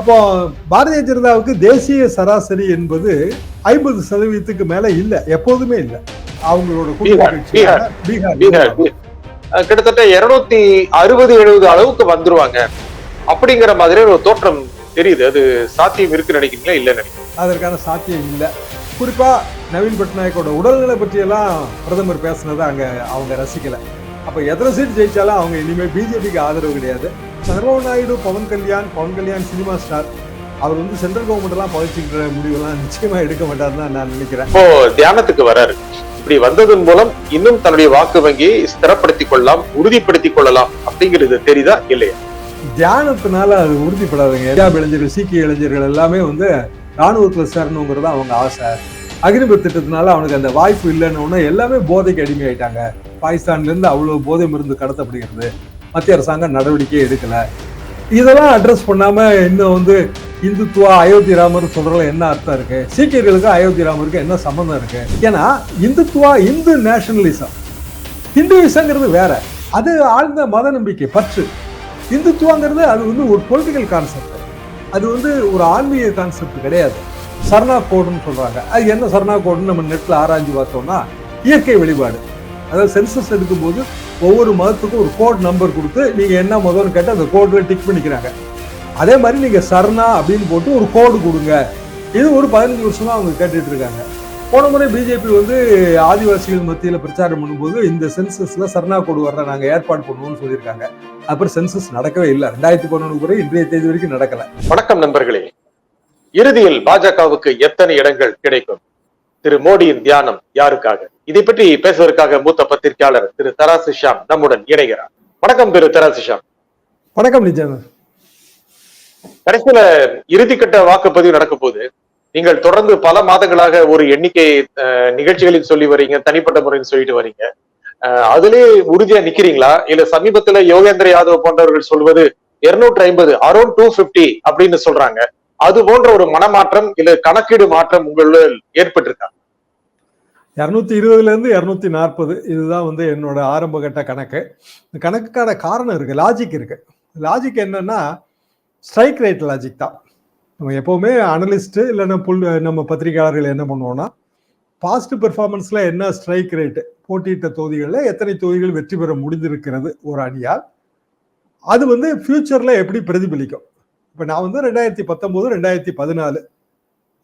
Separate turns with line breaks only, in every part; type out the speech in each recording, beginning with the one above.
அப்போ பாரதிய ஜனதாவுக்கு தேசிய சராசரி என்பது ஐம்பது சதவீதத்துக்கு மேல இல்ல எப்போதுமே இல்ல. அவங்களோட
பீகார், கிட்டத்தட்ட இருநூத்தி அறுபது எழுபது அளவுக்கு வந்துருவாங்க. அப்படிங்கிற மாதிரி ஒரு தோற்றம் தெரியுது. அது சாத்தியம் இருக்குன்னு நினைக்கிறீங்களா? இல்ல நினைக்கிறீங்க
அதற்கான சாத்தியம் இல்லை. குறிப்பா நவீன் பட்நாயக்கோட உடல்நிலை பற்றியெல்லாம் பிரதமர் பேசுனதை அங்க அவங்க ரசிக்கல. அப்ப எத்தனை சீட் ஜெயிச்சாலும் அவங்க இனிமே பிஜேபிக்கு ஆதரவு கிடையாது. Chandrababu Naidu Pawan Kalyan Pawan Kalyan cinema star. அவர் வந்து சென்ட்ரல் கவர்மெண்ட் எல்லாம் பகிர்ச்சிக்கிற முடிவெல்லாம் நிச்சயமா எடுக்க மாட்டாருன்னு தான் நான் நினைக்கிறேன்.
இப்போ தியானத்துக்கு வராரு. இப்படி வந்ததன் மூலம் இன்னும் தன்னுடைய வாக்கு வங்கியை ஸ்திரப்படுத்திக் கொள்ளலாம் உறுதிப்படுத்திக் கொள்ளலாம் அப்படிங்கிறது தெரியுதா இல்லையா?
தியானத்தினால அது உறுதிப்படாதுங்க. பஞ்சாப் இளைஞர்கள் சீக்கிய இளைஞர்கள் எல்லாமே வந்து ராணுவத்துல சேரணுங்கிறது அவங்க ஆசை. அக்னிபத் திட்டத்தினால அவனுக்கு அந்த வாய்ப்பு இல்லைன்னு எல்லாமே போதைக்கு அடிமையாயிட்டாங்க. பாகிஸ்தான்ல இருந்து அவ்வளவு போதை மருந்து கடத்தப்படுகிறது. மத்திய அரசாங்கம் நடவடிக்கை எடுக்கலை. இதெல்லாம் அட்ரஸ் பண்ணாமல் இன்னும் வந்து இந்துத்துவா அயோத்தி ராமர் சொல்றதுல என்ன அர்த்தம் இருக்கு? சீக்கியர்களுக்கு அயோத்தி ராமருக்கு என்ன சம்மந்தம் இருக்கு? ஏன்னா இந்துத்துவா இந்து நேஷனலிசம் ஹிந்துவிசங்கிறது வேற. அது ஆழ்ந்த மத நம்பிக்கை பற்று. இந்துத்துவாங்கிறது அது வந்து ஒரு பொலிட்டிக்கல் கான்செப்ட் அது வந்து ஒரு ஆன்மீக கான்செப்ட் கிடையாது. சரணா கோடுன்னு சொல்றாங்க. அது என்ன சரணா கோடுன்னு நம்ம நெட்டில் ஆராய்ஞ்சு பார்த்தோம்னா இயற்கை வழிபாடு அதாவது சென்சஸ் எடுக்கும்போது ஒவ்வொரு மதத்துக்கும் ஒரு கோட் நம்பர் கொடுத்து நீங்க என்ன மதம்னு கேட்டு அந்த கோட்ல டிக் பண்ணிக்கிறாங்க. அதே மாதிரி நீங்க சரணா அப்படின்னு போட்டு ஒரு கோடு கொடுங்க. இது ஒரு பதினஞ்சு வருஷமா அவங்க கேட்டுட்டு இருக்காங்க. போன முறை பிஜேபி வந்து ஆதிவாசிகள் மத்தியில பிரச்சாரம் பண்ணும்போது இந்த சென்சஸ்ல சரணா கோடு வர்ற நாங்க ஏற்பாடு பண்ணுவோம்னு சொல்லியிருக்காங்க. அப்புறம் சென்சஸ் நடக்கவே இல்லை. ரெண்டாயிரத்தி பதினொன்று வரை இன்றைய தேதி வரைக்கும் நடக்கலை.
வணக்கம் நண்பர்களே. இறுதியில் பாஜகவுக்கு எத்தனை இடங்கள் கிடைக்கும்? திரு மோடியின் தியானம் யாருக்காக? இதை பற்றி பேசுவதற்காக மூத்த பத்திரிகையாளர் திரு தராசு ஷாம் நம்முடன் இணைகிறார். வணக்கம் திரு தராசு ஷாம்
வணக்கம் நிஜாம்.
கடைசியில இறுதிக்கட்ட வாக்குப்பதிவு நடக்க போது நீங்கள் தொடர்ந்து பல மாதங்களாக ஒரு எண்ணிக்கை நிகழ்ச்சிகளில் சொல்லி வரீங்க தனிப்பட்ட முறையில் சொல்லிட்டு வரீங்க. அஹ், அதிலே உறுதியா நிக்கிறீங்களா? இல்ல சமீபத்துல யோகேந்திர யாதவ் போன்றவர்கள் சொல்வது இருநூற்றி ஐம்பது அரௌண்ட் டூ பிப்டி அப்படின்னு சொல்றாங்க. அது போன்ற ஒரு மனமாற்றம் இல்ல கணக்கீடு மாற்றம் உங்களுள் ஏற்பட்டிருக்கா?
இரநூத்தி இருபதுலேருந்து இரநூத்தி நாற்பது இதுதான் வந்து என்னோட ஆரம்பகட்ட கணக்கு. இந்த கணக்குக்கான காரணம் இருக்குது லாஜிக் இருக்குது லாஜிக் என்னன்னா ஸ்ட்ரைக் ரேட் லாஜிக் தான். நம்ம எப்போவுமே அனலிஸ்ட்டு இல்லைன்னா புல் நம்ம பத்திரிகையாளர்கள் என்ன பண்ணுவோம்னா பாஸ்ட் பெர்ஃபார்மன்ஸில் என்ன ஸ்ட்ரைக் ரேட்டு போட்டியிட்ட தொகுதிகளில் எத்தனை தொகுதிகள் வெற்றி பெற முடிந்திருக்கிறது ஒரு அணியால் அது வந்து ஃப்யூச்சரில் எப்படி பிரதிபலிக்கும்? இப்போ நான் வந்து ரெண்டாயிரத்தி பத்தொம்போது ரெண்டாயிரத்தி பதினாலு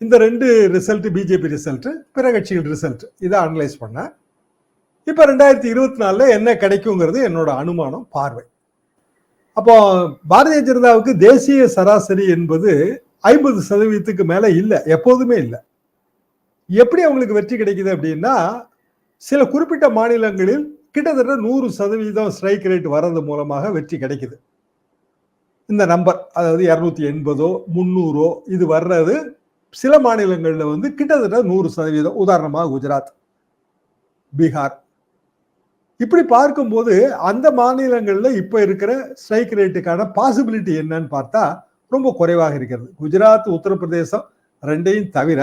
இந்த ரெண்டு ரிசல்ட் பிஜேபி ரிசல்ட் பிற கட்சிகள் ரிசல்ட் இதை அனலைஸ் பண்ணேன். இப்போ ரெண்டாயிரத்தி இருபத்தி நாலுல என்ன கிடைக்குங்கிறது என்னோட அனுமானம் பார்வை. அப்போ பாரதிய ஜனதாவுக்கு தேசிய சராசரி என்பது ஐம்பது சதவீதத்துக்கு மேல இல்லை எப்போதுமே இல்லை. எப்படி அவங்களுக்கு வெற்றி கிடைக்குது அப்படின்னா சில குறிப்பிட்ட மாநிலங்களில் கிட்டத்தட்ட நூறு சதவீதம் ஸ்ட்ரைக் ரேட் வர்றது மூலமாக வெற்றி கிடைக்குது. இந்த நம்பர் அதாவது இரநூத்தி எண்பதோ முந்நூறோ இது வர்றது சில மாநிலங்களில் வந்து கிட்டத்தட்ட நூறு சதவீதம் உதாரணமாக குஜராத் பீகார். இப்படி பார்க்கும்போது அந்த மாநிலங்களில் இப்போ இருக்கிற ஸ்ட்ரைக் ரேட்டுக்கான பாசிபிலிட்டி என்னன்னு பார்த்தா ரொம்ப குறைவாக இருக்கிறது. குஜராத் உத்தரப்பிரதேசம் ரெண்டையும் தவிர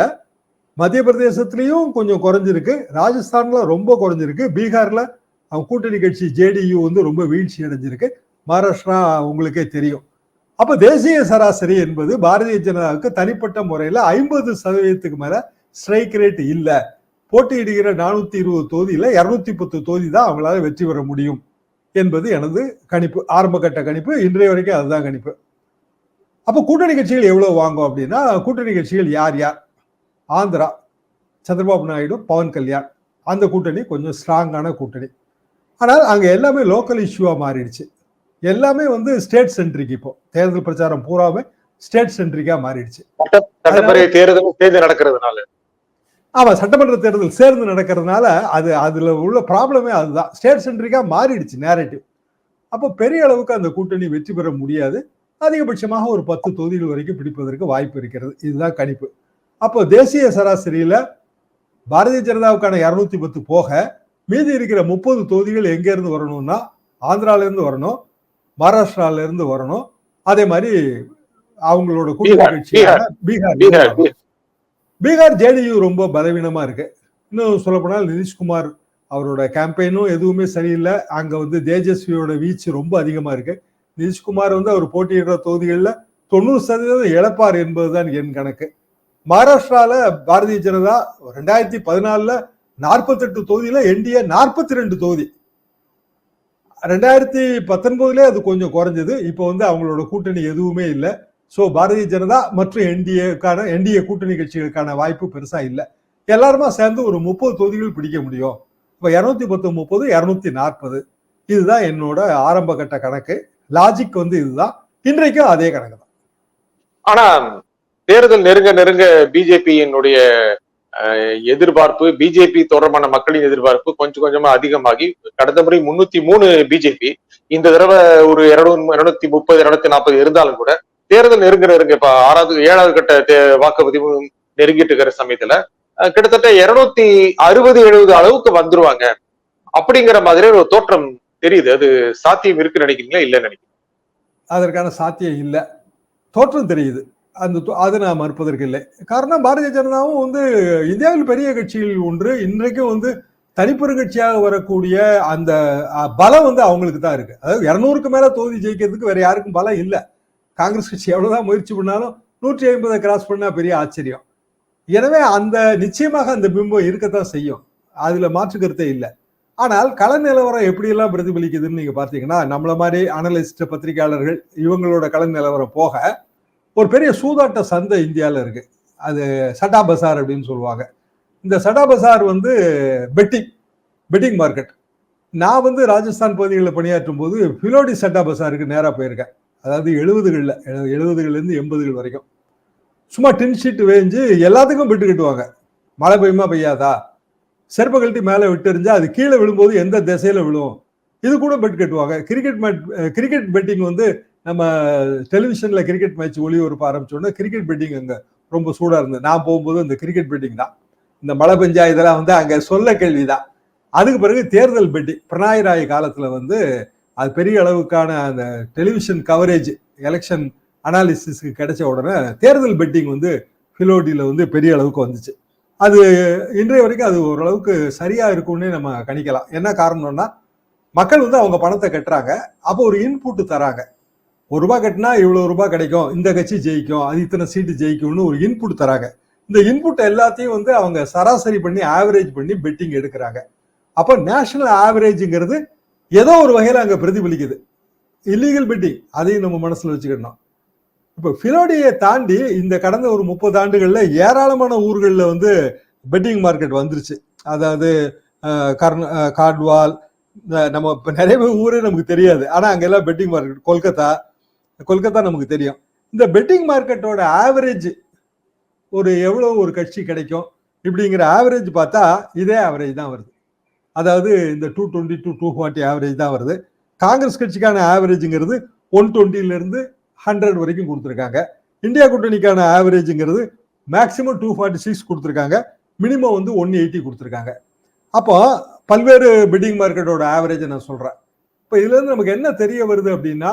மத்திய பிரதேசத்துலேயும் கொஞ்சம் குறைஞ்சிருக்கு. ராஜஸ்தானில் ரொம்ப குறைஞ்சிருக்கு. பீகாரில் அவங்க கூட்டணி கட்சி ஜேடியு வந்து ரொம்ப வீழ்ச்சி அடைஞ்சிருக்கு மகாராஷ்டிரா உங்களுக்கே தெரியும். அப்ப தேசிய சராசரி என்பது பாரதிய ஜனதாவுக்கு தனிப்பட்ட முறையில ஐம்பது சதவீதத்துக்கு மேல ஸ்ட்ரைக் ரேட் இல்ல. போட்டியிடுகிற நானூத்தி இருபது தொகுதியில இருநூத்தி பத்து தொகுதி தான் அவங்களால வெற்றி பெற முடியும் என்பது எனது கணிப்பு ஆரம்ப கட்ட கணிப்பு இன்றைய வரைக்கும் அதுதான் கணிப்பு. அப்போ கூட்டணி கட்சிகள் எவ்வளவு வாங்கும் அப்படின்னா கூட்டணி கட்சிகள் யார் யார்? ஆந்திரா சந்திரபாபு நாயுடு பவன் கல்யாண். அந்த கூட்டணி கொஞ்சம் ஸ்ட்ராங்கான கூட்டணி. ஆனால் அங்கே எல்லாமே லோக்கல் இஷ்யூவாக மாறிடுச்சு. எல்லாமே வந்து ஸ்டேட் சென்ட்ரிக் இப்போ. தேர்தல் பிரச்சாரம் பூராமே ஸ்டேட் சென்ட்ரிக்கா மாறிடுச்சு.
சட்ட- சட்டப்பேரவை தேர்தல் தேர்தல் நடக்கிறதுனால.
ஆமா சட்டமன்ற தேர்தல் சேர்ந்து நடக்கிறதுனால அது அதுல உள்ள ப்ராப்ளமே அதுதான். ஸ்டேட் சென்ட்ரிக்கா மாறிடுச்சு நேரட்டிவ் அப்போ பெரிய அளவுக்கு அந்த கூட்டணி வெற்றி பெற முடியாது. அதிகபட்சமாக ஒரு பத்து தொகுதிகள் வரைக்கும் பிடிப்பதற்கு வாய்ப்பு இருக்கிறது. இதுதான் கணிப்பு. அப்போ தேசிய சராசரியில பாரதிய ஜனதாவுக்கான இருநூத்தி பத்து போக மீதி இருக்கிற முப்பது தொகுதிகள் எங்க இருந்து வரணும்னா ஆந்திரால இருந்து வரணும். மகாராஷ்டிரால இருந்து வரணும். அதே மாதிரி அவங்களோட கூட்டணி
பீகார்,
கட்சியான பீகார்
பீகார்.
ஜேடியு ரொம்ப பலவீனமா இருக்கு. இன்னும் சொல்லப்போனால் நிதிஷ்குமார் அவரோட கேம்பெயினும் எதுவுமே சரியில்லை. அங்க வந்து தேஜஸ்வியோட வீச்சு ரொம்ப அதிகமா இருக்கு. நிதிஷ்குமார் வந்து அவர் போட்டியிடுற தொகுதிகளில் தொண்ணூறு சதவீதம் இழப்பார் என்பதுதான் என் கணக்கு. மகாராஷ்டிரால பாரதிய ஜனதா ரெண்டாயிரத்தி பதினாலுல நாற்பத்தெட்டு தொகுதியில என்டிஏ நாற்பத்தி ரெண்டு தொகுதி. ரெண்டாயிரத்தி பத்தொன்பதுல அது கொஞ்சம் குறைஞ்சது. இப்போ வந்து அவங்களோட கூட்டணி எதுவுமே இல்லை. ஸோ பாரதிய ஜனதா மற்றும் என்டிஏக்கான என்டிஏ கூட்டணி கட்சிகளுக்கான வாய்ப்பு பெருசாக இல்லை. எல்லாருமா சேர்ந்து ஒரு முப்பது தொகுதிகள் பிடிக்க முடியும். இப்போ இரநூத்தி பத்து முப்பது இரநூத்தி நாற்பது. இதுதான் என்னோட ஆரம்ப கட்ட கணக்கு. லாஜிக் வந்து இதுதான். இன்றைக்கும் அதே கணக்கு தான்
ஆனா தேர்தல் நெருங்க நெருங்க பிஜேபியினுடைய எதிர்பார்ப்பு பிஜேபி தொடர்பான மக்களின் எதிர்பார்ப்பு கொஞ்சம் கொஞ்சமா அதிகமாகி கடந்த முறை முன்னூத்தி மூணு பிஜேபி இந்த தடவை ஒரு இருநூறு இருநூத்தி முப்பது இருநூத்தி நாற்பது இருந்தாலும் கூட தேர்தல் நெருங்க இருங்க இப்ப ஆறாவது ஏழாவது கட்ட தே- வாக்குப்பதிவு நெருங்கிட்டு இருக்கிற சமயத்துல கிட்டத்தட்ட இருநூத்தி அறுபது எழுபது அளவுக்கு வந்துருவாங்க. அப்படிங்கிற மாதிரி ஒரு தோற்றம் தெரியுது. அது சாத்தியம் இருக்குன்னு நினைக்கிறீங்களா? இல்லைன்னு நினைக்கிறீங்க
அதற்கான சாத்தியம் இல்லை. தோற்றம் தெரியுது. அந்த அதை நான் மறுப்பதற்கு இல்லை காரணம் பாரதிய ஜனதாவும் வந்து இந்தியாவில் பெரிய கட்சியில் ஒன்று இன்றைக்கும் வந்து தனிப்பெருங்கட்சியாக வரக்கூடிய அந்த பலம் வந்து அவங்களுக்கு தான் இருக்கு. அதாவது இரநூறுக்கு மேல தொகுதி ஜெயிக்கிறதுக்கு வேற யாருக்கும் பலம் இல்லை. காங்கிரஸ் கட்சி எவ்வளவுதான் முயற்சி பண்ணாலும் நூற்றி ஐம்பதை கிராஸ் பண்ணா பெரிய ஆச்சரியம். எனவே அந்த நிச்சயமாக அந்த பிம்பம் இருக்கத்தான் செய்யும். அதுல மாற்று கருத்தே இல்லை. ஆனால் கள நிலவரம் எப்படியெல்லாம் பிரதிபலிக்குதுன்னு நீங்க பார்த்தீங்கன்னா நம்மள மாதிரி அனலிஸ்ட் பத்திரிகையாளர்கள் இவங்களோட கள நிலவரம் போக ஒரு பெரிய சூதாட்ட சந்தை இந்தியாவில் இருக்கு. அது சட்டா பசார் அப்படின்னு சொல்லுவாங்க. இந்த சட்டா பசார் வந்து பெட்டிங் பெட்டிங் மார்க்கெட் நான் வந்து ராஜஸ்தான் பகுதிகளில் பணியாற்றும் போது பிலோடி சட்டா பசாருக்கு நேராக போயிருக்கேன். அதாவது எழுபதுகளில் எழுபதுகள்லேருந்து எண்பதுகள் வரைக்கும். சும்மா டின் ஷீட் வேஞ்சு எல்லாத்துக்கும் பெட்டு கட்டுவாங்க. மழை பெய்யுமா பெய்யாதா? செருப்பை கழட்டி மேலே விட்டுறிஞ்சா அது கீழே விழும்போது எந்த திசையில் விழும்? இது கூட பெட் கட்டுவாங்க. கிரிக்கெட் மேட் கிரிக்கெட் பெட்டிங் வந்து நம்ம டெலிவிஷனில் கிரிக்கெட் மேட்ச் ஒளிபரப்ப ஆரம்பிச்சோன்னா கிரிக்கெட் பெட்டிங் அங்கே ரொம்ப சூடாக இருந்தது. நான் போகும்போது இந்த கிரிக்கெட் பெட்டிங் தான். இந்த மழை பெஞ்சா இதெல்லாம் வந்து அங்கே சொல்ல கேள்விதான். அதுக்கு பிறகு தேர்தல் பெட்டிங் பிரணாய் ராய் காலத்தில் வந்து அது பெரிய அளவுக்கான அந்த டெலிவிஷன் கவரேஜ் எலெக்ஷன் அனாலிசிஸ்க்கு கிடைச்ச உடனே தேர்தல் பெட்டிங் வந்து ஃபிலோடியில் வந்து பெரிய அளவுக்கு வந்துச்சு. அது இன்றைய வரைக்கும் அது ஓரளவுக்கு சரியாக இருக்கும்னே நம்ம கணிக்கலாம். என்ன காரணம்னா மக்கள் வந்து அவங்க பணத்தை கட்டுறாங்க. அப்போ ஒரு இன்புட் தராங்க. ஒரு ரூபா கட்டினா இவ்வளோ ரூபாய் கிடைக்கும் இந்த கட்சி ஜெயிக்கும் அது இத்தனை சீட்டு ஜெயிக்கும்னு ஒரு இன்புட் தராங்க. இந்த இன்புட் எல்லாத்தையும் வந்து அவங்க சராசரி பண்ணி ஆவரேஜ் பண்ணி பெட்டிங் எடுக்கிறாங்க. அப்போ நேஷனல் ஆவரேஜுங்கிறது ஏதோ ஒரு வகையில் அங்கே பிரதிபலிக்குது. இல்லீகல் பெட்டிங் அதையும் நம்ம மனசில் வச்சுக்கணும். இப்போ ஃபிலோடியை தாண்டி இந்த கடந்த ஒரு முப்பது ஆண்டுகளில் ஏராளமான ஊர்களில் வந்து பெட்டிங் மார்க்கெட் வந்துருச்சு. அதாவது கர்ண கார்ட்வால் காட்வால் நம்ம இப்போ நிறைய பேர் ஊரே நமக்கு தெரியாது. ஆனால் அங்கெல்லாம் பெட்டிங் மார்க்கெட் கொல்கத்தா கொல்கத்தா நமக்கு தெரியும். இந்த பெட்டிங் மார்க்கெட்டோட ஆவரேஜ் ஒரு எவ்வளோ ஒரு கட்சி கிடைக்கும்? இப்படிங்கிற ஆவரேஜ் பார்த்தா இதே ஆவரேஜ் தான் வருது. அதாவது இந்த two twenty two two forty average தான் வருது. காங்கிரஸ் கட்சிக்கான ஆவரேஜுங்கிறது ஒன் டுவெண்ட்டிலேருந்து ஹண்ட்ரட் வரைக்கும் கொடுத்துருக்காங்க. இந்தியா கூட்டணிக்கான ஆவரேஜுங்கிறது மேக்சிமம் டூ ஃபார்ட்டி சிக்ஸ் கொடுத்துருக்காங்க. மினிமம் வந்து ஒன் எயிட்டி கொடுத்துருக்காங்க. அப்போ பல்வேறு பிட்டிங் மார்க்கெட்டோட ஆவரேஜை நான் சொல்கிறேன் இப்போ இதுலேருந்து நமக்கு என்ன தெரிய வருது அப்படின்னா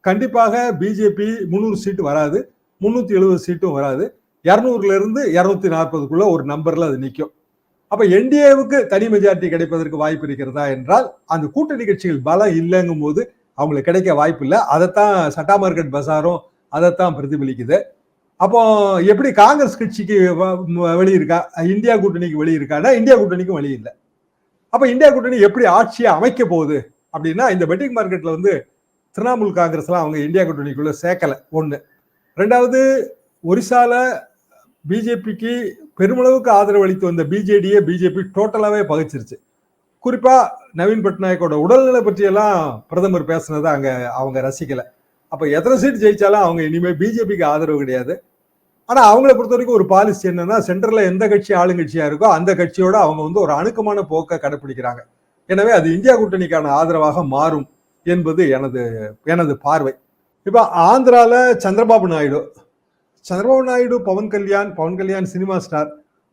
கண்டிப்பாக பிஜேபி முந்நூறு சீட்டு வராது. முந்நூற்றி எழுபது சீட்டும் வராது. இரநூறுலேருந்து இரநூத்தி நாற்பதுக்குள்ளே ஒரு நம்பரில் அது நிற்கும் அப்போ என்டிஏவுக்கு தனி மெஜாரிட்டி கிடைப்பதற்கு வாய்ப்பு இருக்கிறதா என்றால் அந்த கூட்டணி கட்சிகள் பலம் இல்லைங்கும் போது அவங்களுக்கு கிடைக்க வாய்ப்பு இல்லை. அதைத்தான் சட்டா மார்க்கெட் பசாரும் அதைத்தான் பிரதிபலிக்குது. அப்போ எப்படி காங்கிரஸ் கட்சிக்கு வ- வெளி இருக்கா? இந்தியா கூட்டணிக்கு வெளி இருக்கான்னா இந்தியா கூட்டணிக்கும் வெளி இல்லை. அப்போ இந்தியா கூட்டணி எப்படி ஆட்சியை அமைக்க போகுது? அப்படின்னா இந்த பெட்டிங் மார்க்கெட்டில் வந்து திரிணாமுல் காங்கிரஸ்லாம் அவங்க இந்தியா கூட்டணிக்குள்ளே சேர்க்கலை. ஒன்று. ரெண்டாவது ஒரிசால பிஜேபிக்கு பெருமளவுக்கு ஆதரவு அளித்து வந்த பிஜேடியை பிஜேபி டோட்டலாகவே பகிச்சிருச்சு. குறிப்பாக நவீன் பட்நாயக்கோட உடல்நிலை பற்றியெல்லாம் பிரதமர் பேசுனதை அங்கே அவங்க ரசிக்கலை. அப்போ எத்தனை சீட் ஜெயித்தாலும் அவங்க இனிமேல் பிஜேபிக்கு ஆதரவு கிடையாது. ஆனால் அவங்கள பொறுத்த வரைக்கும் ஒரு பாலிசி என்னன்னா சென்டரில் எந்த கட்சி ஆளுங்கட்சியாக இருக்கோ அந்த கட்சியோட அவங்க வந்து ஒரு அணுக்கமான போக்கை கடைபிடிக்கிறாங்க எனவே அது இந்தியா கூட்டணிக்கான ஆதரவாக மாறும். என்பது எனது எனது பார்வை. இப்போ ஆந்திராவில் Chandrababu Naidu. Chandrababu Naidu Pawan Kalyan Pawan Kalyan cinema star.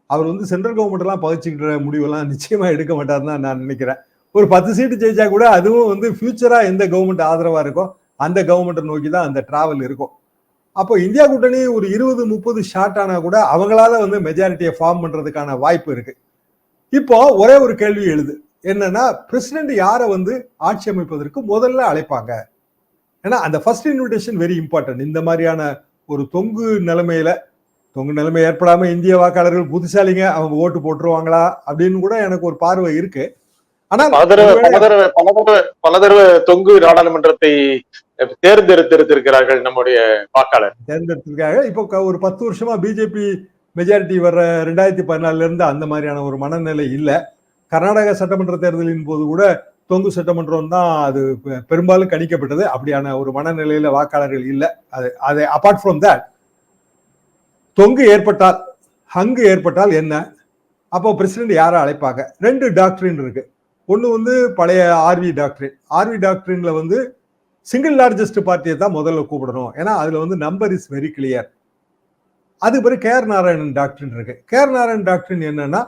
அவர் வந்து சென்ட்ரல் கவர்மெண்ட்லாம் பகிச்சுக்கிற முடிவெல்லாம் நிச்சயமாக எடுக்க மாட்டார் தான் நான் நினைக்கிறேன். ஒரு பத்து சீட்டு ஜெயிச்சா கூட அதுவும் வந்து ஃபியூச்சராக எந்த கவர்மெண்ட் ஆதரவாக இருக்கோ அந்த கவர்மெண்ட்டை நோக்கி தான் அந்த ட்ராவல் இருக்கும். அப்போ இந்தியா கூட்டணி ஒரு இருபது முப்பது ஷார்ட் ஆனால் கூட அவங்களால வந்து மெஜாரிட்டியை ஃபார்ம் பண்ணுறதுக்கான வாய்ப்பு இருக்குது இப்போ ஒரே ஒரு கேள்வி எழுது. என்னன்னா பிரசிடென்ட் யாரை வந்து ஆட்சி அமைப்பதற்கு முதல்ல அழைப்பாங்க? ஏன்னா அந்த ஃபர்ஸ்ட் இன்விடேஷன் வெரி இம்பார்ட்டன்ட் இந்த மாதிரியான ஒரு தொங்கு நிலைமையில தொங்கு நிலைமை ஏற்படாம இந்திய வாக்காளர்கள் புத்திசாலிங்க அவங்க ஓட்டு போட்டுருவாங்களா? அப்படின்னு கூட எனக்கு ஒரு பார்வை இருக்கு. ஆனால்
பல தடவை தொங்கு நாடாளுமன்றத்தை தேர்ந்தெடுத்திருக்கிறார்கள் நம்முடைய வாக்காளர்.
தேர்ந்தெடுத்திருக்காங்க இப்போ ஒரு பத்து வருஷமா பிஜேபி மெஜாரிட்டி வர்ற ரெண்டாயிரத்தி பதினாலுல இருந்து அந்த மாதிரியான ஒரு மனநிலை இல்ல. கர்நாடக சட்டமன்ற தேர்தலின் போது கூட தொங்கு சட்டமன்றம் தான் அது பெ- பெரும்பாலும் கணிக்கப்பட்டது. அப்படியான ஒரு மனநிலையில வாக்காளர்கள் இல்லை. அது அது அபார்ட் ஃப்ரம் தட் தொங்கு ஏற்பட்டால் ஹங்கு ஏற்பட்டால் என்ன? அப்போ பிரசிடென்ட் யாரை அழைப்பாங்க? ரெண்டு டாக்டரின் இருக்கு. ஒன்று வந்து பழைய ஆர்வி டாக்டரின் ஆர்வி டாக்டரின்ல வந்து சிங்கிள் லார்ஜஸ்ட் பார்ட்டியை தான் முதல்ல கூப்பிடணும். ஏன்னா அதுல வந்து நம்பர் இஸ் வெரி கிளியர் அது பிறகு கேஆர் நாராயணன் டாக்டரின் இருக்கு. கேஆர் நாராயணன் டாக்டரின் என்னன்னா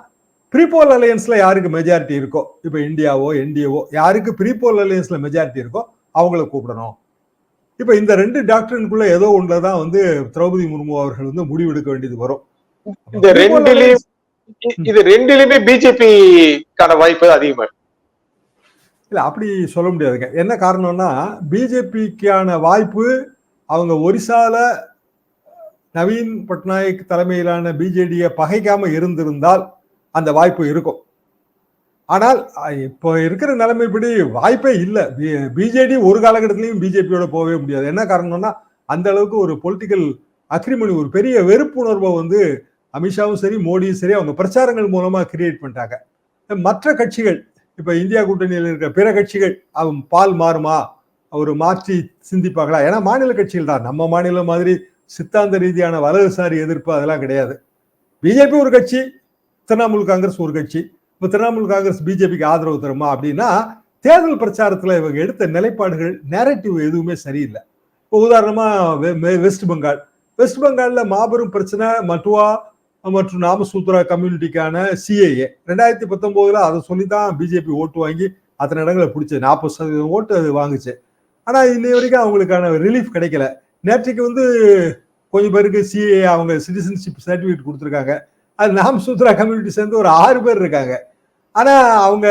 ப்ரீபோல் அலையன்ஸ்ல யாருக்கு மெஜாரிட்டி இருக்கோ இப்போ இந்தியாவோ என்டிஏவோ யாருக்கு ப்ரீபோல் அலையன்ஸ்ல மெஜாரிட்டி இருக்கோ அவங்கள கூப்பிடணும். இப்போ இந்த ரெண்டு டாக்டரினுக்குள்ள ஏதோ ஒன்றுல தான் வந்து திரௌபதி முர்மு அவர்கள் வந்து முடிவெடுக்க வேண்டியது வரும்.
இந்த ரெண்டுலயும் இது ரெண்டுலயுமே பிஜேபிக்கான வாய்ப்பு அதிகமா.
இல்ல அப்படி சொல்ல முடியாதுங்க. என்ன காரணம்னா பிஜேபிக்கான வாய்ப்பு அவங்க ஒரிசால நவீன் பட்நாயக் தலைமையிலான பிஜேடியை பகைக்காம இருந்திருந்தால் அந்த வாய்ப்பு இருக்கும். ஆனால் இப்போ இருக்கிற நிலைமைப்படி வாய்ப்பே இல்லை. பிஜேடி ஒரு காலகட்டத்திலையும் பிஜேபியோட போகவே முடியாது. என்ன காரணம்னா அந்த அளவுக்கு ஒரு பொலிட்டிக்கல் அக்ரிமணி ஒரு பெரிய வெறுப்புணர்வை வந்து அமித்ஷாவும் சரி மோடியும் சரி அவங்க பிரச்சாரங்கள் மூலமா கிரியேட் பண்ணிட்டாங்க. மற்ற கட்சிகள் இப்ப இந்தியா கூட்டணியில் இருக்கிற பிற கட்சிகள் அவன் பால் மாறுமா? ஒரு மாற்றி சிந்திப்பாங்களா? ஏன்னா மாநில கட்சிகள் தான். நம்ம மாநிலம் மாதிரி சித்தாந்த ரீதியான வலதுசாரி எதிர்ப்பு அதெல்லாம் கிடையாது. பிஜேபி ஒரு கட்சி திரிணாமுல் காங்கிரஸ் ஒரு கட்சி. இப்போ திரிணாமுல் காங்கிரஸ் பிஜேபிக்கு ஆதரவு தருமா அப்படின்னா தேர்தல் பிரச்சாரத்தில் இவங்க எடுத்த நிலைப்பாடுகள் நேரட்டிவ் எதுவுமே சரியில்லை. இப்போ உதாரணமாக வெ- வெஸ்ட் பெங்கால் வெஸ்ட் பெங்காலில் மாபெரும் பிரச்சனை மட்டுவா மற்றும் நாமசூத்ரா கம்யூனிட்டிக்கான சிஏஏ ரெண்டாயிரத்தி பத்தொம்போதில் அதை சொல்லி தான் பிஜேபி ஓட்டு வாங்கி அத்தனை இடங்களை பிடிச்சது. நாற்பது சதவீதம் ஓட்டு அது வாங்குச்சு. ஆனால் இன்னை வரைக்கும் அவங்களுக்கான ரிலீஃப் கிடைக்கல. நேற்றைக்கு வந்து கொஞ்சம் பேருக்கு சிஏ அவங்க சிட்டிசன்ஷிப் சர்டிஃபிகேட் கொடுத்துருக்காங்க. அது நாம் சூத்ரா கம்யூனிட்டி சேர்ந்து ஒரு ஆறு பேர் இருக்காங்க. ஆனால் அவங்க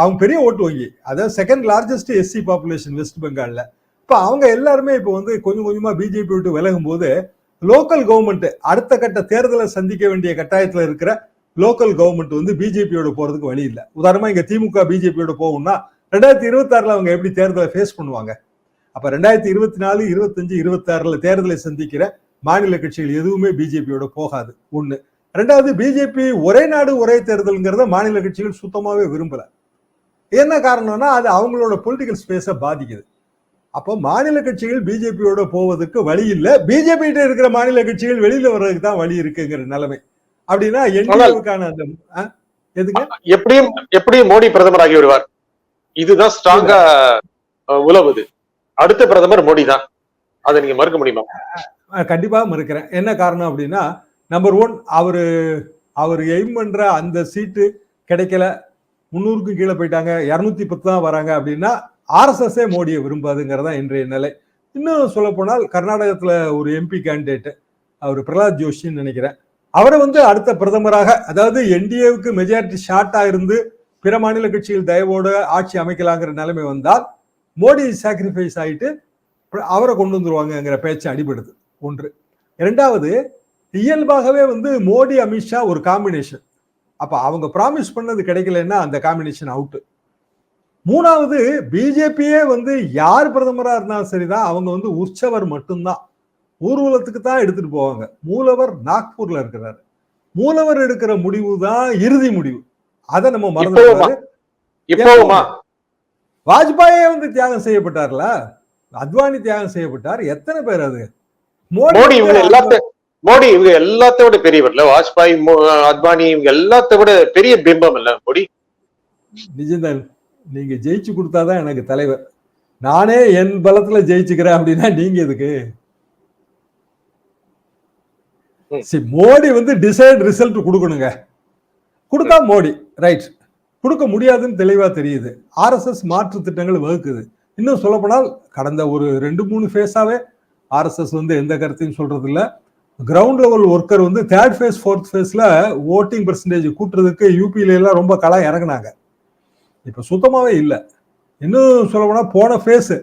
அவங்க பெரிய ஓட்டு வங்கி. அதாவது second largest SC population west பெங்காலில் இப்போ அவங்க எல்லாருமே இப்போ வந்து கொஞ்சம் கொஞ்சமாக பிஜேபி விட்டு விலகும் போது லோக்கல் கவர்மெண்ட் அடுத்த கட்ட தேர்தலை சந்திக்க வேண்டிய கட்டாயத்தில் இருக்கிற லோக்கல் கவர்மெண்ட் வந்து பிஜேபியோட போகிறதுக்கு வழி இல்லை. உதாரணமாக இங்கே திமுக பிஜேபியோட போகும்னா ரெண்டாயிரத்தி இருபத்தாறில் அவங்க எப்படி தேர்தலை ஃபேஸ் பண்ணுவாங்க? அப்போ ரெண்டாயிரத்தி இருபத்தி நாலு இருபத்தஞ்சு இருபத்தாறில் தேர்தலை சந்திக்கிற மாநில கட்சிகள் எதுவுமே பிஜேபியோட போகாது. ஒன்று ரெண்டாவது பிஜேபி ஒரே நாடு ஒரே தேர்தல்ங்கிறத மாநில கட்சிகள் சுத்தமாவே விரும்பல. என்ன காரணம்னா அது அவங்களோட பொலிட்டிக்கல் ஸ்பேஸை பாதிக்குது. அப்போ மாநில கட்சிகள் பிஜேபியோட போவதற்கு வழி இல்ல. பிஜேபி கிட்ட இருக்கிற மாநில கட்சிகள் வெளியில வர்றதுக்கு தான் வழி இருக்குங்கிற நிலைமை. அப்படின்னா என்டிஏவுக்கான அந்த? எதுங்க?
எப்படியும் எப்படியும் மோடி பிரதமர் ஆகி வருவார். இதுதான் ஸ்ட்ராங்கா உலவுது அடுத்த பிரதமர் மோடி தான் அதை நீங்க மறுக்க முடியுமா?
கண்டிப்பா மறுக்கிறேன். என்ன காரணம் அப்படின்னா நம்பர் ஒன் அவர் அவர் எய்ம் பண்ணுற அந்த சீட்டு கிடைக்கல. முந்நூறுக்கு கீழே போயிட்டாங்க. இரநூத்தி பத்து தான் வராங்க அப்படின்னா ஆர்எஸ்எஸ்ஸே மோடியை விரும்பாதுங்கிறதா இன்றைய நிலை. இன்னும் சொல்ல போனால் ஒரு எம்பி கேண்டிடேட்டு அவர் பிரகலாத் ஜோஷின்னு நினைக்கிறேன். அவரை வந்து அடுத்த பிரதமராக அதாவது என்டிஏவுக்கு மெஜாரிட்டி ஷார்ட்டாக இருந்து பிற மாநில கட்சிகள் தயவோடு ஆட்சி அமைக்கலாங்கிற நிலைமை வந்தால் மோடி சாக்ரிஃபைஸ் ஆகிட்டு அவரை கொண்டு வந்துருவாங்கங்கிற பேச்சு அடிபடுது. ஒன்று. இரண்டாவது இயல்பாகவே வந்து மோடி அமித்ஷா ஒரு காம்பினேஷன் அப்ப அவங்க ப்ராமிஸ் பண்ணது கிடைக்கலன்னா அந்த காம்பினேஷன் அவுட் மூணாவது பிஜேபியே வந்து யார் பிரதமரா இருந்தாலும் சரிதான் அவங்க வந்து உற்சவர் மட்டும்தான். ஊர்வலத்துக்கு தான் எடுத்துட்டு போவாங்க. மூலவர் நாக்பூர்ல இருக்கிறாரு. மூலவர் எடுக்கிற முடிவு தான் இறுதி முடிவு. அதை நம்ம? மறந்து வாஜ்பாயே வந்து தியாகம் செய்யப்பட்டார்ல? அத்வானி தியாகம் செய்யப்பட்டார். எத்தனை பேர் அது?
மோடி மோடி இவங்க எல்லாத்த விட பெரியவர்ல வாஜ்பாய் மோ- அத்வானி இவங்க எல்லாத்த விட பெரிய பிம்பம் இல்ல மோடி.
நிஜம்தான் நீங்க ஜெயிச்சு கொடுத்தாதான் எனக்கு தலைவர். நானே என் பலத்துல ஜெயிச்சுக்கிறேன் அப்படின்னா நீங்க எதுக்கு. சரி மோடி வந்து டிசைட் ரிசல்ட் கொடுக்கணுங்க. கொடுத்தா மோடி ரைட் கொடுக்க முடியாதுன்னு தெளிவா தெரியுது. ஆர்எஸ்எஸ் மாற்று திட்டங்கள் வகுக்குது. இன்னும் சொல்லப்போனால் கடந்த ஒரு ரெண்டு மூணு ஃபேஸாவே ஆர்எஸ்எஸ் வந்து எந்த கருத்தையும் சொல்றது இல்ல கிரவுண்ட் லெவல் ஒர்க்கர் வந்து தேர்ட் ஃபேஸ் ஃபோர்த் ஃபேஸில் ஓட்டிங் பர்சன்டேஜ் கூட்டுறதுக்கு யூபியிலலாம் ரொம்ப கலா இறங்குனாங்க. இப்போ சுத்தமாகவே இல்லை. இன்னும் சொல்ல போனால் போன ஃபேஸு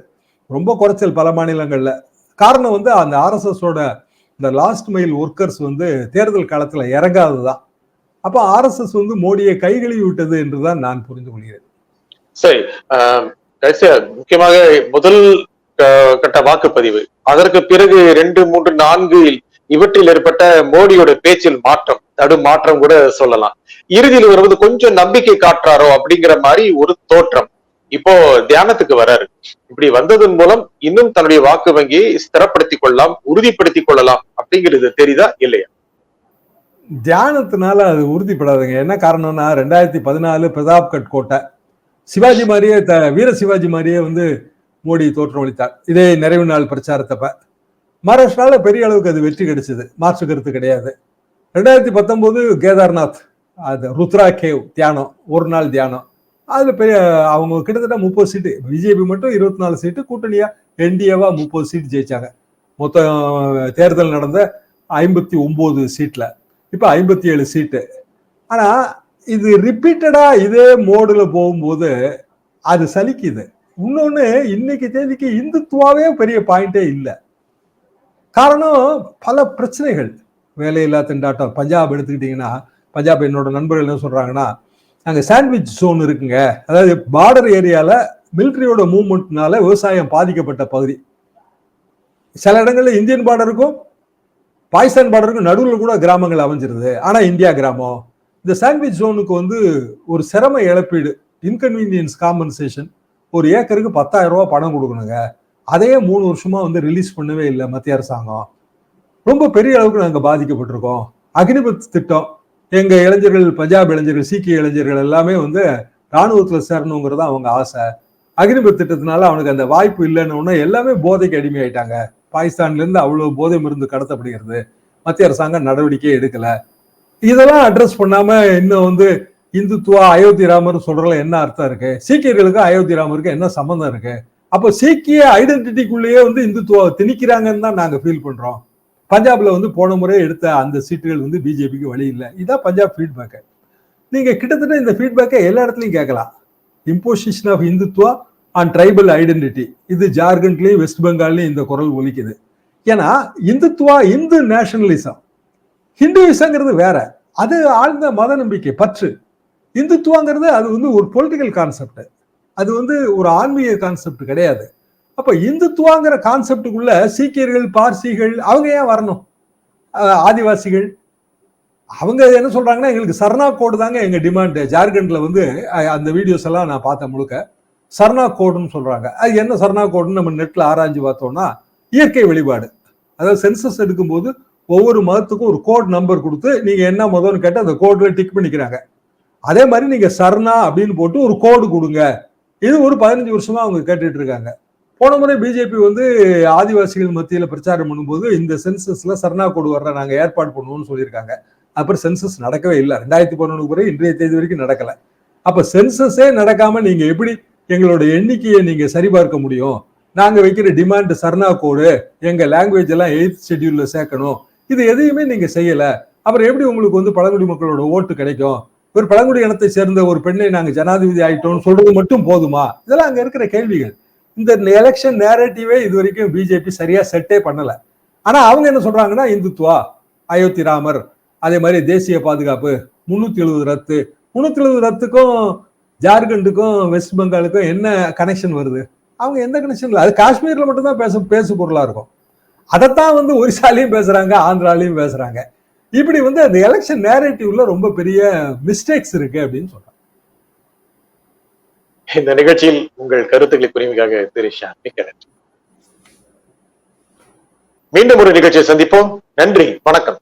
ரொம்ப குறைச்சல் பல மாநிலங்களில். காரணம் வந்து அந்த ஆர்எஸ்எஸோட இந்த லாஸ்ட் மைல் ஒர்க்கர்ஸ் வந்து தேர்தல் காலத்தில் இறங்காது தான் அப்போ ஆர்எஸ்எஸ் வந்து மோடியை கைகழுவி விட்டது என்று தான் நான் புரிந்து கொள்கிறேன்.
சரி கடைசியா முக்கியமாக முதல் கட்ட வாக்குப்பதிவு. அதற்கு பிறகு ரெண்டு மூன்று நான்கு இவற்றில் ஏற்பட்ட மோடியோட பேச்சில் மாற்றம் தடு மாற்றம் கூட சொல்லலாம். இறுதியில் வருவது கொஞ்சம் நம்பிக்கை காட்டுறாரோ அப்படிங்கிற மாதிரி ஒரு தோற்றம் இப்போ தியானத்துக்கு வராரு. இப்படி வந்ததன் மூலம் இன்னும் தன்னுடைய வாக்கு வங்கியை ஸ்திரப்படுத்திக் கொள்ளலாம் உறுதிப்படுத்திக் கொள்ளலாம் அப்படிங்கிறது தெரியுதா இல்லையா?
தியானத்தினால அது உறுதிப்படாதுங்க. என்ன காரணம்னா ரெண்டாயிரத்தி பதினாலு பிரதாப்கட் கோட்டை. சிவாஜி மாதிரியே த வீர சிவாஜி மாதிரியே வந்து மோடி தோற்றம் அளித்தார். இதே நிறைவு நாள் பிரச்சாரத்தப்ப. மகாராஷ்டிராவில் பெரிய அளவுக்கு அது வெற்றி கிடைச்சது. மாற்று கருத்து கிடையாது. ரெண்டாயிரத்தி பத்தொம்போது கேதார்நாத் அது ருத்ரா கேவ் தியானம் ஒரு நாள் தியானம். அதில் பெரிய அவங்க கிட்டத்தட்ட முப்பது சீட்டு. பிஜேபி மட்டும் இருபத்தி நாலு சீட்டு கூட்டணியாக என்டிஏவாக முப்பது சீட்டு ஜெயிச்சாங்க. மொத்தம் தேர்தல் நடந்த ஐம்பத்தி ஒம்பது சீட்டில் இப்போ ஐம்பத்தி ஏழு சீட்டு. ஆனால் இது ரிப்பீட்டடாக இதே மோடில் போகும்போது அது சலிக்குது. இன்னொன்று இன்னைக்கு தேதிக்கு இந்துத்துவாவே பெரிய பாயிண்டே இல்லை. காரணம் பல பிரச்சனைகள். வேலையில்லா திண்டாட்டம். பஞ்சாப் எடுத்துக்கிட்டீங்கன்னா பஞ்சாப் என்னோட நண்பர்கள் என்ன சொல்றாங்கன்னா அங்கே சாண்ட்விச் ஜோன் இருக்குங்க. அதாவது பார்டர் ஏரியால மிலிட்டரியோட மூவ்மெண்ட்னால விவசாயம் பாதிக்கப்பட்ட பகுதி. சில இடங்களில் இந்தியன் பார்டருக்கும் பாகிஸ்தான் பார்டருக்கும் நடுவில் கூட கிராமங்கள் அமைஞ்சிருது. ஆனால் இந்தியா கிராமம். இந்த சாண்ட்விச் ஜோனுக்கு வந்து ஒரு சிரம இழப்பீடு இன்கன்வீனியன்ஸ் காம்பன்சேஷன் ஒரு ஏக்கருக்கு பத்தாயிரம் ரூபா பணம் கொடுக்கணுங்க. அதையே மூணு வருஷமா வந்து ரிலீஸ் பண்ணவே இல்லை மத்திய அரசாங்கம். ரொம்ப பெரிய அளவுக்கு நாங்கள் பாதிக்கப்பட்டிருக்கோம். அக்னிபத் திட்டம் எங்க இளைஞர்கள் பஞ்சாப் இளைஞர்கள் சீக்கிய இளைஞர்கள் எல்லாமே வந்து இராணுவத்தில் சேரணுங்கிறது அவங்க ஆசை. அக்னிபத் திட்டத்தினால அவனுக்கு அந்த வாய்ப்பு இல்லைன்னு எல்லாமே போதைக்கு அடிமையாயிட்டாங்க. பாகிஸ்தான்லேருந்து அவ்வளோ போதை மருந்து கடத்தப்படுகிறது. மத்திய அரசாங்கம் நடவடிக்கையே எடுக்கலை. இதெல்லாம் அட்ரஸ் பண்ணாம இன்னும் வந்து இந்துத்துவா அயோத்தி ராமர் சொல்றதுல என்ன அர்த்தம் இருக்கு? சீக்கியர்களுக்கு அயோத்தி ராமருக்கு என்ன சம்மந்தம் இருக்கு? அப்போ சீக்கிய ஐடென்டிட்டிக்குள்ளேயே வந்து இந்துத்துவா திணிக்கிறாங்கன்னு தான் நாங்கள் ஃபீல் பண்ணுறோம் பஞ்சாபில் வந்து போன முறை எடுத்த அந்த சீட்டுகள் வந்து பிஜேபிக்கு வழி இல்லை. இதான் பஞ்சாப் ஃபீட்பேக்கு நீங்கள் கிட்டத்தட்ட இந்த ஃபீட்பேக்கை எல்லா இடத்துலையும் கேட்கலாம். Imposition of Hindutva on tribal identity இது ஜார்க்கண்ட்லேயும் வெஸ்ட் பெங்கால்லையும் இந்த குரல் ஒலிக்குது. ஏன்னா இந்துத்துவா இந்து நேஷனலிசம் ஹிந்துவிசங்கிறது வேற. அது ஆழ்ந்த மத நம்பிக்கை பற்று. இந்துத்துவாங்கிறது அது வந்து ஒரு பொலிட்டிக்கல் கான்செப்ட் அது வந்து ஒரு ஆன்மீக கான்செப்ட் கிடையாது. அப்ப இந்துத்துவாங்கிற கான்செப்டுக்குள்ள சீக்கியர்கள் பார்சிகள் அவங்க ஏன் வரணும்? ஆதிவாசிகள். அவங்க என்ன சொல்றாங்கன்னா எங்களுக்கு சர்ணா கோடு தாங்க எங்க டிமாண்ட் ஜார்க்கண்ட்ல வந்து அந்த வீடியோஸ் எல்லாம் நான் பார்த்தேன் முழுக்க. சர்ணா கோடுன்னு சொல்றாங்க. அது என்ன சர்ணா கோடுன்னு நம்ம நெட்ல ஆராய்ஞ்சு பார்த்தோம்னா இயற்கை வெளிப்பாடு. அதாவது சென்சஸ் எடுக்கும்போது ஒவ்வொரு மதத்துக்கும் ஒரு கோட் நம்பர் கொடுத்து நீங்க என்ன மதம்னு கேட்டு அந்த கோட்ல டிக் பண்ணிக்கிறாங்க. அதே மாதிரி நீங்க சர்ணா அப்படின்னு போட்டு ஒரு கோடு கொடுங்க. இது ஒரு பதினஞ்சு வருஷமா அவங்க கேட்டுட்டு இருக்காங்க. போன முறை பிஜேபி வந்து ஆதிவாசிகள் மத்தியில் பிரச்சாரம் பண்ணும்போது இந்த சென்சஸ்ல சர்ணா கோடு வர்ற நாங்கள் ஏற்பாடு பண்ணுவோம்னு சொல்லியிருக்காங்க. அப்புறம் சென்சஸ் நடக்கவே இல்லை. ரெண்டாயிரத்தி பதினொன்று வரை இன்றைய தேதி வரைக்கும் நடக்கல. அப்போ சென்சஸே நடக்காம நீங்க எப்படி எங்களோட எண்ணிக்கையை நீங்க சரிபார்க்க முடியும்? நாங்க வைக்கிற டிமாண்ட் சர்ணா கோடு எங்க லாங்குவேஜ் எல்லாம் எயித் ஷெட்யூல்ல சேர்க்கணும். இது எதையுமே நீங்க செய்யல. அப்புறம் எப்படி உங்களுக்கு வந்து பழங்குடி மக்களோட ஓட்டு கிடைக்கும்? ஒரு பழங்குடி இனத்தை சேர்ந்த ஒரு பெண்ணை நாங்கள் ஜனாதிபதி ஆகிட்டோம்னு சொல்றது மட்டும் போதுமா? இதெல்லாம் அங்கே இருக்கிற கேள்விகள். இந்த எலெக்ஷன் நேரட்டிவே இது வரைக்கும் பிஜேபி சரியா செட்டே பண்ணல. ஆனா அவங்க என்ன சொல்றாங்கன்னா இந்துத்துவா அயோத்தி ராமர் அதே மாதிரி தேசிய பாதுகாப்பு முன்னூத்தி எழுபது ரத்து. முன்னூத்தி எழுபது ரத்துக்கும் ஜார்க்கண்டுக்கும் வெஸ்ட் பெங்காலுக்கும் என்ன கனெக்ஷன் வருது? அவங்க எந்த கனெக்ஷன் இல்லை. அது காஷ்மீர்ல மட்டும்தான் பேச பேசு பொருளா இருக்கும். அதைத்தான் வந்து ஒரிசாலையும் பேசுறாங்க ஆந்திராலையும் பேசுறாங்க. இப்படி வந்து அந்த எலெக்ஷன் நேரேட்டிவ்ல ரொம்ப பெரிய மிஸ்டேக்ஸ் இருக்கு அப்படின்னு சொல்றாங்க
இந்த நிகழ்ச்சியில் உங்கள் கருத்துக்களை புரிமைக்காக திரிஷா மிக்க நன்றி. மீண்டும் ஒரு நிகழ்ச்சியை சந்திப்போம். நன்றி வணக்கம்.